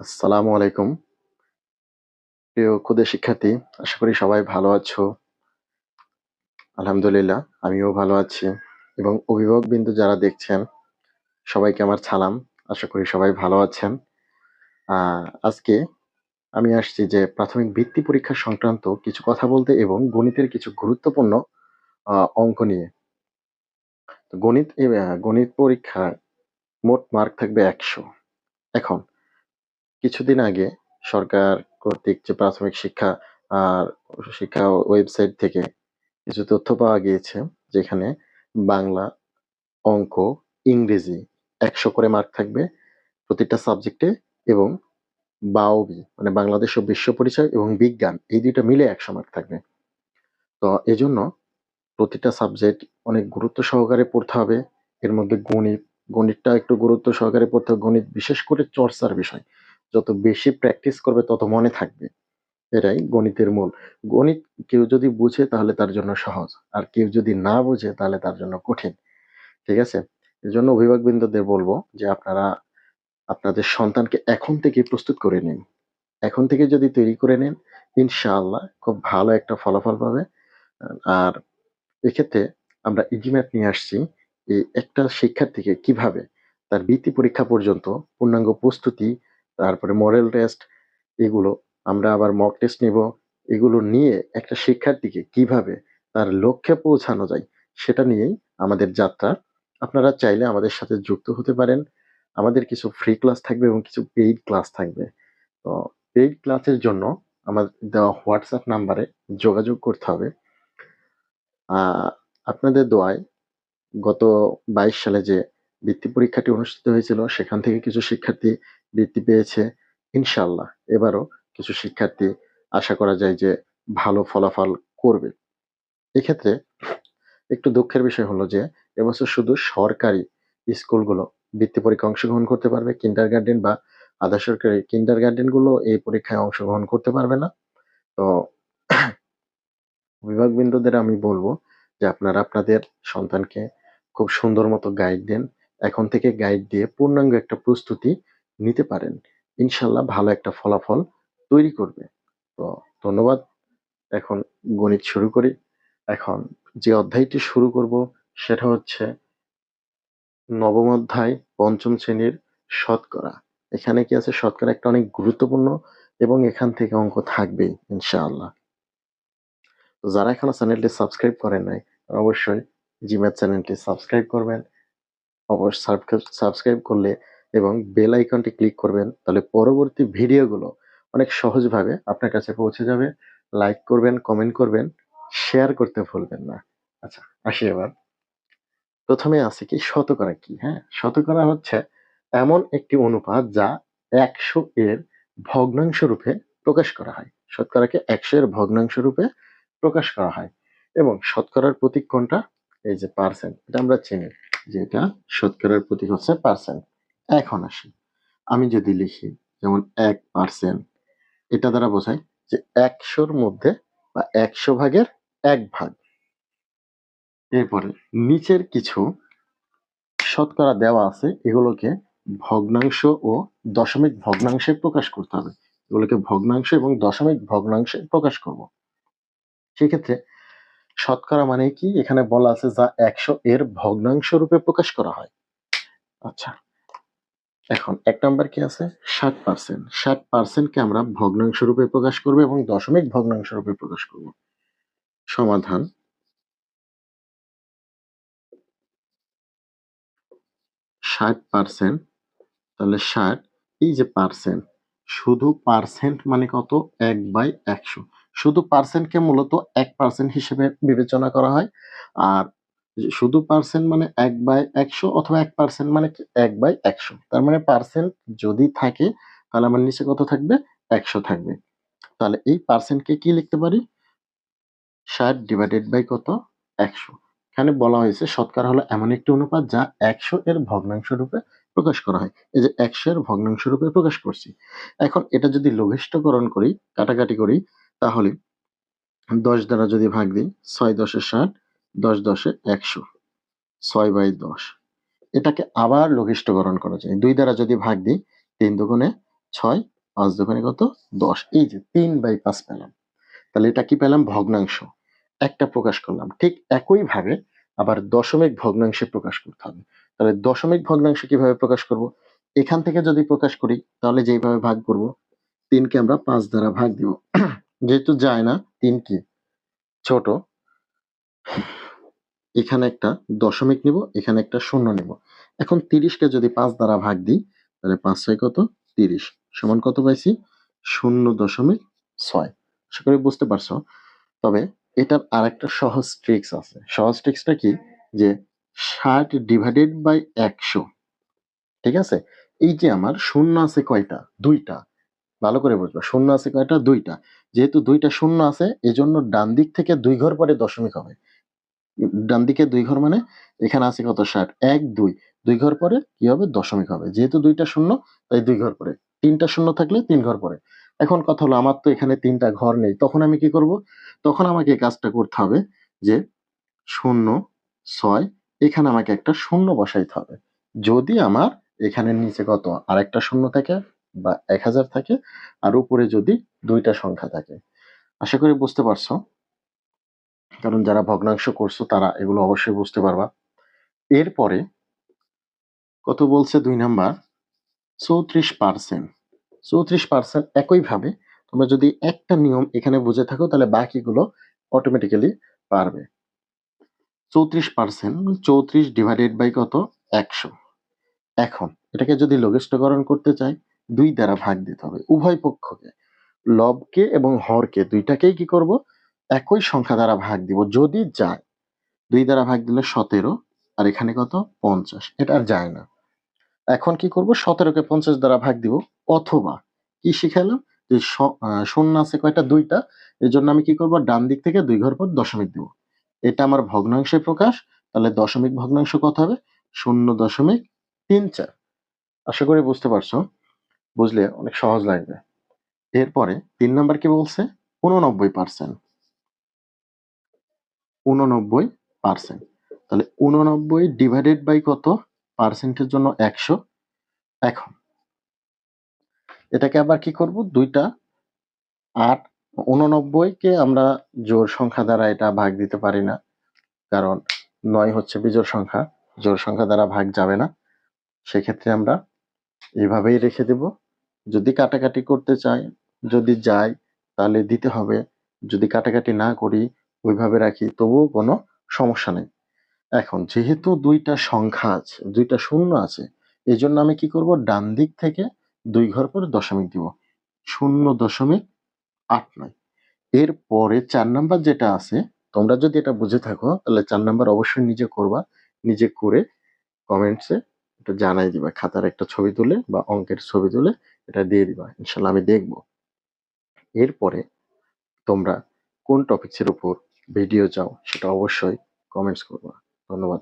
আসসালামু আলাইকুম। প্রিয় ক্ষুদে শিক্ষার্থী, আশা করি সবাই ভালো আছো। আলহামদুলিল্লাহ, আমিও ভালো আছি। এবং অভিভাবক বিন্দু যারা দেখছেন, সবাইকে আমার সালাম। আশা করি সবাই ভালো আছেন। আজকে আমি আসছি যে প্রাথমিক বৃত্তি পরীক্ষা সংক্রান্ত কিছু কথা বলতে এবং গণিতের কিছু গুরুত্বপূর্ণ অঙ্ক নিয়ে। গণিত গণিত পরীক্ষায় মোট মার্ক থাকবে একশো। এখন কিছুদিন আগে সরকার কর্তৃক যে প্রাথমিক শিক্ষা আর শিক্ষা ওয়েবসাইট থেকে কিছু তথ্য পাওয়া গিয়েছে, যেখানে বাংলা অঙ্ক ইংরেজি একশো করে মার্ক থাকবে প্রতিটা সাবজেক্টে এবং বাওবি মানে বাংলাদেশ ও বিশ্ব পরিচয় এবং বিজ্ঞান, এই দুইটা মিলে একশো মার্ক থাকবে। তো এজন্য প্রতিটা সাবজেক্ট অনেক গুরুত্ব সহকারে পড়তে হবে। এর মধ্যে গণিত, গণিতটা একটু গুরুত্ব সহকারে পড়তে হবে। গণিত বিশেষ করে চর্চার বিষয়। যত বেশি প্র্যাকটিস করবে, তত মনে থাকবে। এটাই গণিতের মূল। গণিত কেউ যদি বুঝে, তাহলে তার জন্য সহজ। আর কেউ যদি না বুঝে, তাহলে তার জন্য কঠিন। ঠিক আছে? এর জন্য অভিভাবকবৃন্দদের বলব যে, আপনারা আপনাদের সন্তানকে এখন থেকে প্রস্তুত করে নিন। এখন থেকে যদি তৈরি করে নেন, ইনশাআল্লাহ খুব ভালো একটা ফলাফল পাবে। আর এক্ষেত্রে আমরা ইজিম্যাথ নিয়ে আসছি। এই একটা শিক্ষার্থীকে কীভাবে তার বৃত্তি পরীক্ষা পর্যন্ত, পূর্ণাঙ্গ প্রস্তুতি তারপরে মডেল টেস্ট এগুলো আমরা আবার মক টেস্ট নিব। এগুলো নিয়ে একটা শিক্ষার্থীকে কীভাবে তার লক্ষ্যে পৌঁছানো যায়, সেটা নিয়েই আমাদের যাত্রা। আপনারা চাইলে আমাদের সাথে যুক্ত হতে পারেন। আমাদের কিছু ফ্রি ক্লাস থাকবে এবং কিছু পেইড ক্লাস থাকবে। তো পেইড ক্লাসের জন্য আমাদের দেওয়া হোয়াটসঅ্যাপ নাম্বারে যোগাযোগ করতে হবে। আপনাদের দোয়ায় গত বাইশ সালে যে বৃত্তি পরীক্ষাটি অনুষ্ঠিত হয়েছিল, সেখান থেকে কিছু শিক্ষার্থী বৃত্তি পেয়েছে, ইনশাল্লাহ। এবারও কিছু শিক্ষার্থী আশা করা যায় যে ভালো ফলাফল করবে। এক্ষেত্রে একটু দুঃখের বিষয় হলো যে এবছর শুধু সরকারি স্কুলগুলো বৃত্তি পরীক্ষায় অংশগ্রহণ করতে পারবে কিন্ডার গার্ডেন বা আধা সরকারি কিন্ডার গার্ডেনগুলো এই পরীক্ষায় অংশগ্রহণ করতে পারবে না। তো অভিভাবকবৃন্দদের আমি বলব যে আপনারা আপনাদের সন্তানকে খুব সুন্দর মতো গাইড দেন। এখন থেকে গাইড দিয়ে পূর্ণাঙ্গ একটা প্রস্তুতি নিতে পারেন। ইনশাল্লাহ ভালো একটা ফলাফল তৈরি করবে। তো ধন্যবাদ। এখন গণিত শুরু করি। এখন যে অধ্যায়টি শুরু করব সেটা হচ্ছে নবম অধ্যায়, পঞ্চম শ্রেণির শতকরা। এখানে কি আছে? শতকরা একটা অনেক গুরুত্বপূর্ণ এবং এখান থেকে অঙ্ক থাকবেই ইনশাআল্লাহ। তো যারা এখনও চ্যানেলটি সাবস্ক্রাইব করেন নাই, অবশ্যই জিমের চ্যানেলটি সাবস্ক্রাইব করবেন। অবশ্যই সাবস্ক্রাইব করলে এবং বেল আইকনটি ক্লিক করবেন, তাহলে পরবর্তী ভিডিওগুলো অনেক সহজভাবে আপনার কাছে পৌঁছে যাবে। লাইক করবেন কমেন্ট করবেন শেয়ার করতে ভুলবেন না। আচ্ছা আসি এবার। প্রথমে আছে কি, শতকরা কি? হ্যাঁ শতকরা হচ্ছে এমন একটি অনুপাত যা একশো এর ভগ্নাংশ রূপে প্রকাশ করা হয়। শতকরাকে একশো এর ভগ্নাংশ রূপে প্রকাশ করা হয়। এবং শতকরার প্রতীক কোনটা? এই যে পার্সেন্ট এটা আমরা চিনি যে এটা শতকরার প্রতীক হচ্ছে পার্সেন্ট এখন আসি। আমি যদি লিখি যেমন এক পার্সেন্ট এটা দ্বারা বোঝায় যে একশোর মধ্যে বা একশো ভাগের এক ভাগ। এরপরে নিচের কিছু শতকরা দেওয়া আছে, এগুলোকে ভগ্নাংশ ও দশমিক ভগ্নাংশে প্রকাশ করতে হবে। এগুলোকে ভগ্নাংশ এবং দশমিক ভগ্নাংশে প্রকাশ করব। সেক্ষেত্রে শতকরা মানে কি? এখানে বলা আছে যা একশো এর ভগ্নাংশ রূপে প্রকাশ করা হয়। আচ্ছা। এখন, এক নম্বর কি আছে? ষাট পার্সেন্ট ষাট পার্সেন্টকে আমরা ভগ্নাংশ রূপে প্রকাশ করব এবং দশমিক ভগ্নাংশ রূপে প্রকাশ করব। সমাধান। ষাট পার্সেন্ট তাহলে ষাট, এই যে পার্সেন্ট শুধু পার্সেন্ট মানে কত? এক বাই একশো। শুধু পার্সেন্টকে মূলত এক পার্সেন্ট হিসেবে বিবেচনা করা হয়। আর শুধু পার্সেন্ট মানে এক বাই একশো অথবা এক পার্সেন্ট মানে এক বাই একশো। তার মানে পার্সেন্ট যদি থাকে, তাহলে আমার নিচে কত থাকবে? একশো থাকবে। তাহলে এই পার্সেন্টকে কি লিখতে পারি? ষাট ডিভাইডেড বাই কত? একশো। এখানে বলা হয়েছে শতকরা হলো এমন একটি অনুপাত যা একশো এর ভগ্নাংশ রূপে প্রকাশ করা হয়। এই যে একশো এর ভগ্নাংশ রূপে প্রকাশ করছি। এখন এটা যদি লঘিষ্ঠকরণ করি, কাটাকাটি করি, তাহলে দশ দ্বারা যদি ভাগ দিই, ছয় দশে ষাট দশ দশে একশো, ছয় বাই দশ। এটাকে আবার লঘিষ্ঠকরণ করা যায়। দুই দ্বারা যদি ভাগ দিই, তিন দুগুণে ছয়, পাঁচ দোকানে কত? দশ। এই যে তিন বাই পাঁচ পেলাম। তাহলে এটা কি পেলাম? ভগ্নাংশ। একটা প্রকাশ করলাম। ঠিক একইভাবে আবার দশমিক ভগ্নাংশে প্রকাশ করতে হবে। তাহলে দশমিক ভগ্নাংশ কীভাবে প্রকাশ করব? এখান থেকে যদি প্রকাশ করি, তাহলে যেইভাবে ভাগ করব, তিনকে আমরা পাঁচ দ্বারা ভাগ দিব। যেহেতু যায় না তিন কি ছোট এখানে একটা দশমিক নিব, এখানে একটা শূন্য নিব। এখন তিরিশকে যদি পাঁচ দ্বারা ভাগ দিই, তাহলে পাঁচ ছয় কত? তিরিশ। সমান কত পাইছি? শূন্য দশমিক ছয়। আশা করি বুঝতে পারছ। তবে এটার আর একটা সহজ ট্রিক্স আছে। সহজ ট্রিক্সটা কি? যে ষাট ডিভাইডেড বাই একশো। ঠিক আছে? এই যে আমার শূন্য আছে কয়টা? দুইটা। ভালো করে বুঝবা। শূন্য আছে কয়টা? দুইটা। যেহেতু দুইটা শূন্য আছে, এজন্য ডান দিক থেকে দুই ঘর পরে দশমিক হবে। ডান দিকে দুই ঘর মানে এখানে আছে কত? ষাট। এক, দুই। দুই ঘর পরে কি হবে? দশমিক হবে। যেহেতু দুইটা শূন্য, তাই দুই ঘর পরে। তিনটা শূন্য থাকলে তিন ঘর পরে। এখন কথা হলো, আমার তো এখানে তিনটা ঘর নেই। তখন আমি কি করব? তখন আমাকে কাজটা করতে হবে যে শূন্য, ছয়, এখানে আমাকে একটা শূন্য বসাইতে হবে। যদি আমার এখানে নিচে কত? আরেকটা শূন্য থাকে বা এক হাজার থাকে, আর উপরে যদি দুইটা সংখ্যা থাকে। আশা করি বুঝতে পারছ? কারণ যারা ভগ্নাংশ করছ, তারা এগুলো অবশ্যই বুঝতে পারবা। এরপরে, কত বলছে দুই নাম্বার? চৌত্রিশ পার্সেন্ট। চৌত্রিশ পার্সেন্ট একইভাবে তোমরা যদি একটা নিয়ম এখানে বুঝে থাকো, তাহলে বাকিগুলো অটোমেটিক্যালি পারবে। চৌত্রিশ পার্সেন্ট, চৌত্রিশ ডিভাইডেড বাই কত? একশো। এখন, এটাকে যদি লঘিষ্ঠকরণ করতে চাই, দুই দ্বারা ভাগ দিতে হবে। উভয় পক্ষকে, লবকে এবং হরকে, দুইটাকেই কি করব? একই সংখ্যা দ্বারা ভাগ দিব, যদি যায়, দুই দ্বারা ভাগ দিলে সতেরো, আর এখানে কত? পঞ্চাশ, এটা আর যায় না। এখন কি করব? সতেরোকে পঞ্চাশ দ্বারা ভাগ দিব, অথবা কি শিখালাম? যে শূন্য আছে কয়টা? দুইটা এই জন্য আমি কি করব? ডান দিক থেকে দুই ঘর পর দশমিক দিব। এটা আমার ভগ্নাংশে প্রকাশ, তাহলে দশমিক ভগ্নাংশ কত হবে? শূন্য দশমিক তিন চার। আশা করি বুঝতে পারছ? বুঝলে? অনেক সহজ লাগবে। এরপরে তিন নাম্বার কি বলছে? উননব্বই পার্সেন্ট। উননব্বই পার্সেন্ট তাহলে উননব্বই ডিভাইডেড বাই কত? পার্সেন্টের জন্য একশো। এখন এটাকে আবার কি করব? দুইটা আট উননব্বই কে আমরা জোর সংখ্যা দ্বারা এটা ভাগ দিতে পারি না, কারণ নয় হচ্ছে বিজোর সংখ্যা জোর সংখ্যা দ্বারা ভাগ যাবে না। সেক্ষেত্রে আমরা এইভাবেই রেখে দেব। যদি কাটাকাটি করতে চাই, যদি যাই, তাহলে দিতে হবে। যদি কাটাকাটি না করি ওইভাবে রাখি, তবুও কোনো সমস্যা নেই। এখন যেহেতু দুইটা সংখ্যা আছে, দুইটা শূন্য আছে এই জন্য আমি কি করব? ডান দিক থেকে দুই ঘর পরে দশমিক দিব। শূন্য দশমিক আট নয়। এর পরে চার নাম্বার যেটা আছে, তোমরা যদি এটা বুঝে থাকো, তাহলে চার নাম্বার অবশ্যই নিজে করবা, নিজে করে কমেন্টসে এটা জানাই দিবা, খাতার একটা ছবি তুলে বা অঙ্কের ছবি তুলে এটা দিয়ে দিবা, ইনশাল্লাহ আমি দেখব। এরপরে তোমরা কোন টপিকসের উপর ভিডিও চাও সেটা অবশ্যই কমেন্টস করবা। ধন্যবাদ